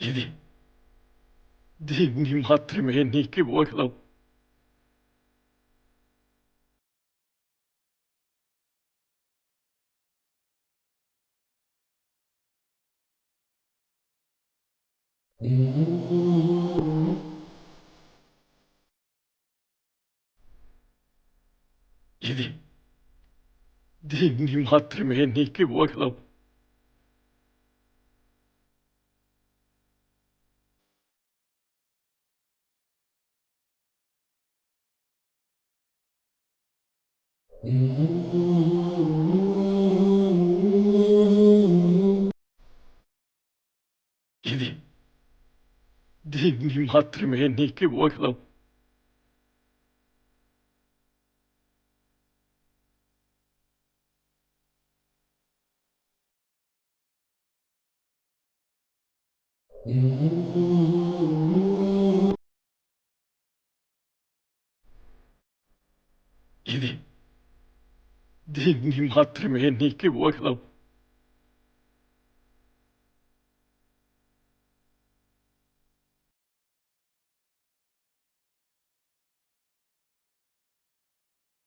ఇది దీన్ని మాత్రమే నీకు ఇవ్వగలం ఇది దీన్ని మాత్రమే నీకు ఇవ్వగలం ఇది దీన్ని మాత్రమే నీకు ఇవ్వగలం ఇది die, die Mathe mir nicht gewagt habe.